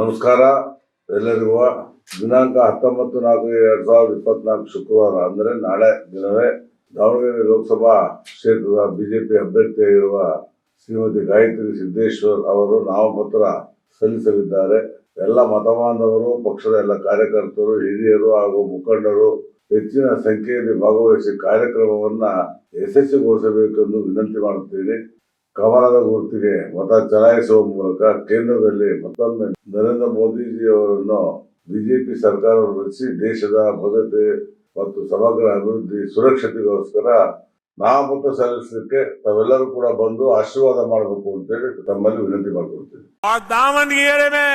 ನಮಸ್ಕಾರ. ಎಲ್ಲರಿಗೂ ದಿನಾಂಕ ಹತ್ತೊಂಬತ್ತು ನಾಲ್ಕು ಎರಡ್ ಸಾವಿರದ ಇಪ್ಪತ್ನಾಲ್ಕು ಶುಕ್ರವಾರ, ಅಂದರೆ ನಾಳೆ ದಿನವೇ ದಾವಣಗೆರೆ ಲೋಕಸಭಾ ಕ್ಷೇತ್ರದ ಬಿಜೆಪಿ ಅಭ್ಯರ್ಥಿಯಾಗಿರುವ ಶ್ರೀಮತಿ ಗಾಯತ್ರಿ ಸಿದ್ದೇಶ್ವರ್ ಅವರು ನಾಮಪತ್ರ ಸಲ್ಲಿಸಲಿದ್ದಾರೆ. ಎಲ್ಲ ಮತಬಾಂಧವರು ಪಕ್ಷದ ಎಲ್ಲ ಕಾರ್ಯಕರ್ತರು, ಹಿರಿಯರು ಹಾಗೂ ಮುಖಂಡರು ಹೆಚ್ಚಿನ ಸಂಖ್ಯೆಯಲ್ಲಿ ಭಾಗವಹಿಸಿ ಕಾರ್ಯಕ್ರಮವನ್ನ ಯಶಸ್ವಿಗೊಳಿಸಬೇಕೆಂದು ವಿನಂತಿ ಮಾಡುತ್ತೇನೆ. ಕವನದ ಗುರುತಿಗೆ ಮತ ಚಲಾಯಿಸುವ ಮೂಲಕ ಕೇಂದ್ರದಲ್ಲಿ ಮತ್ತೊಮ್ಮೆ ನರೇಂದ್ರ ಮೋದಿಜಿಯವರನ್ನು ಬಿಜೆಪಿ ಸರ್ಕಾರ ರಚಿಸಿ ದೇಶದ ಭದ್ರತೆ ಮತ್ತು ಸಮಗ್ರ ಅಭಿವೃದ್ಧಿ ಸುರಕ್ಷತೆಗೋಸ್ಕರ ನಾಮಪತ್ರ ಸಲ್ಲಿಸಲಿಕ್ಕೆ ತಾವೆಲ್ಲರೂ ಕೂಡ ಬಂದು ಆಶೀರ್ವಾದ ಮಾಡಬೇಕು ಅಂತೇಳಿ ತಮ್ಮಲ್ಲಿ ವಿನಂತಿ ಮಾಡಿಕೊಳ್ತೇನೆ. ಆ ದಾವಣಗೆರೆ ಮೇ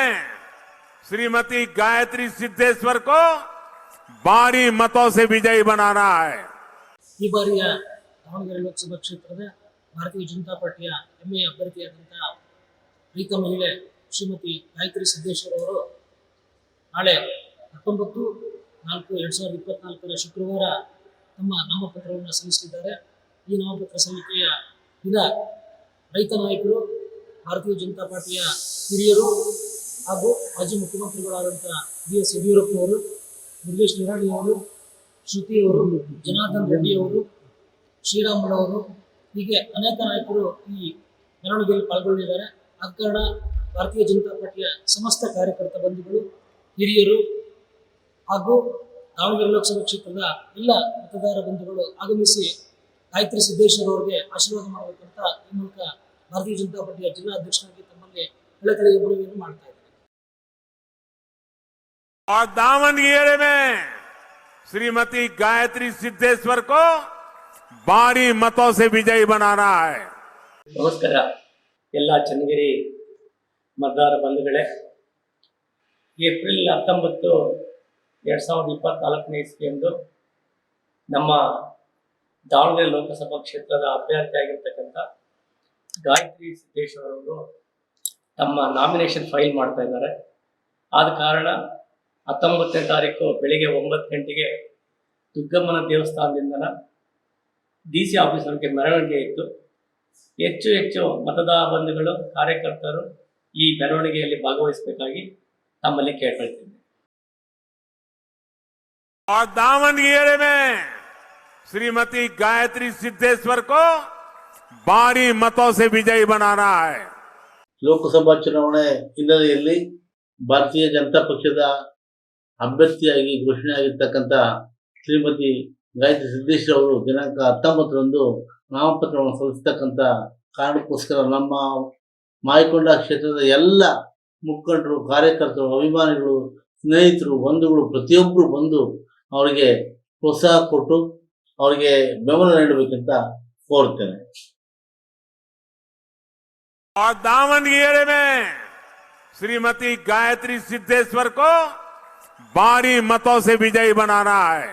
ಶ್ರೀಮತಿ ಗಾಯತ್ರಿ ಸಿದ್ದೇಶ್ವರ್ ಕೋ ಭಾರಿ ಮತೋ ಸೆ ವಿಜಯಿ ಬನಾನಾ ಈ ಬಾರಿಯ ದಾವಣಗೆರೆ ಲೋಕಸಭಾ ಕ್ಷೇತ್ರದ ಭಾರತೀಯ ಜನತಾ ಪಾರ್ಟಿಯ ಹೆಮ್ಮೆಯ ಅಭ್ಯರ್ಥಿಯಾದಂತಹ ರೈತ ಮಹಿಳೆ ಶ್ರೀಮತಿ ಗಾಯತ್ರಿ ಸಿದ್ದೇಶ್ವರ ಅವರು ನಾಳೆ ಹತ್ತೊಂಬತ್ತು ನಾಲ್ಕು ಎರಡ್ ಸಾವಿರದ ಇಪ್ಪತ್ನಾಲ್ಕರ ಶುಕ್ರವಾರ ತಮ್ಮ ನಾಮಪತ್ರವನ್ನು ಸಲ್ಲಿಸಲಿದ್ದಾರೆ ಈ ನಾಮಪತ್ರ ಸಲ್ಲಿಕೆಯ ದಿನ ರೈತ ನಾಯಕರು, ಭಾರತೀಯ ಜನತಾ ಪಾರ್ಟಿಯ ಹಿರಿಯರು ಹಾಗೂ ಮಾಜಿ ಮುಖ್ಯಮಂತ್ರಿಗಳಾದಂತಹ ಬಿ ಎಸ್ ಯಡಿಯೂರಪ್ಪನವರು, ಮುರುಗೇಶ್ ನಿರಾಣಿ ಅವರು ಜನಾರ್ದನ್ ರೆಡ್ಡಿ ಅವರು ಶ್ರೀರಾಮುಲವರು ಹೀಗೆ ಅನೇಕ ನಾಯಕರು ಈ ಮೆರವಣಿಗೆಯಲ್ಲಿ ಪಾಲ್ಗೊಂಡಿದ್ದಾರೆ ಆದ ಕಾರಣ ಭಾರತೀಯ ಜನತಾ ಪಾರ್ಟಿಯ ಸಮಸ್ತ ಕಾರ್ಯಕರ್ತ ಬಂಧುಗಳು ಹಿರಿಯರು ಹಾಗೂ ದಾವಣಗೆರೆ ಲೋಕಸಭಾ ಕ್ಷೇತ್ರದ ಎಲ್ಲ ಮತದಾರ ಬಂಧುಗಳು ಆಗಮಿಸಿ ಗಾಯತ್ರಿ ಸಿದ್ದೇಶ್ವರ ಅವರಿಗೆ ಆಶೀರ್ವಾದ ಮಾಡಬೇಕಂತ ಈ ಮೂಲಕ ಭಾರತೀಯ ಜನತಾ ಪಾರ್ಟಿಯ ಜಿಲ್ಲಾ ಅಧ್ಯಕ್ಷರಾಗಿ ತಮ್ಮಲ್ಲಿ ಕಳಕಳಿಯ ಮನವಿಯನ್ನು ಮಾಡ್ತಾ ಇದ್ದಾರೆ और दावनगेरे में श्रीमती गायत्री सिद्धेश्वर को ಭಾರಿ ಮತೋಸೆ ವಿಜಯ ನಮಸ್ಕಾರ. ಎಲ್ಲ ಚನ್ನಗಿರಿ ಮತದಾರ ಬಂಧುಗಳೇ, ಏಪ್ರಿಲ್ ಹತ್ತೊಂಬತ್ತು ಎರಡ್ ಸಾವಿರದ ಇಪ್ಪತ್ನಾಲ್ಕನೇ ಇಸ್ವಿಯಂದು ನಮ್ಮ ದಾವಣಗೆರೆ ಲೋಕಸಭಾ ಕ್ಷೇತ್ರದ ಅಭ್ಯರ್ಥಿ ಆಗಿರ್ತಕ್ಕಂತ ಗಾಯತ್ರಿ ಸಿದ್ದೇಶ್ ಅವರವರು ತಮ್ಮ ನಾಮಿನೇಷನ್ ಫೈಲ್ ಮಾಡ್ತಾ ಇದ್ದಾರೆ. ಆದ ಕಾರಣ ಹತ್ತೊಂಬತ್ತನೇ ತಾರೀಕು ಬೆಳಿಗ್ಗೆ ಒಂಬತ್ತು ಗಂಟೆಗೆ ದುಗ್ಗಮ್ಮನ ದೇವಸ್ಥಾನದಿಂದನ ಡಿ ಸಿ ಆಫೀಸ್ವರೆಗೆ ಮೆರವಣಿಗೆ ಇತ್ತು ಹೆಚ್ಚು ಹೆಚ್ಚು ಮತದಾರ ಬಂಧುಗಳು ಕಾರ್ಯಕರ್ತರು ಈ ಮೆರವಣಿಗೆಯಲ್ಲಿ ಭಾಗವಹಿಸಬೇಕಾಗಿ ತಮ್ಮಲ್ಲಿ ಕೇಳ್ಕೊಳ್ತೀನಿ और दावनगेरे में श्रीमती गायत्री सिद्धेश्वर को भारी मतों से विजयी बनाना है ಲೋಕಸಭಾ ಚುನಾವಣೆ ಹಿನ್ನೆಲೆಯಲ್ಲಿ ಭಾರತೀಯ ಜನತಾ ಪಕ್ಷದ ಅಭ್ಯರ್ಥಿಯಾಗಿ ಘೋಷಣೆಯಾಗಿರ್ತಕ್ಕಂಥ ಶ್ರೀಮತಿ ಗಾಯತ್ರಿ ಸಿದ್ದೇಶ್ವರ ಅವರು ದಿನಾಂಕ ಹತ್ತೊಂಬತ್ತರಂದು ನಾಮಪತ್ರವನ್ನು ಸಲ್ಲಿಸ್ತಕ್ಕಂಥ ಕಾರಣಕ್ಕೋಸ್ಕರ ನಮ್ಮ ಮಾಯಕೊಂಡ ಕ್ಷೇತ್ರದ ಎಲ್ಲ ಮುಖಂಡರು ಕಾರ್ಯಕರ್ತರು ಅಭಿಮಾನಿಗಳು ಸ್ನೇಹಿತರು ಬಂಧುಗಳು ಪ್ರತಿಯೊಬ್ಬರು ಬಂದು ಅವರಿಗೆ ಪ್ರೋತ್ಸಾಹ ಕೊಟ್ಟು ಅವರಿಗೆ ಬೆಂಬಲ ನೀಡಬೇಕಂತ ಕೋರ್ತೇನೆ और दावनगेरे में श्रीमती गायत्री सिद्धेश्वर को भारी मतों से विजयी बनाना है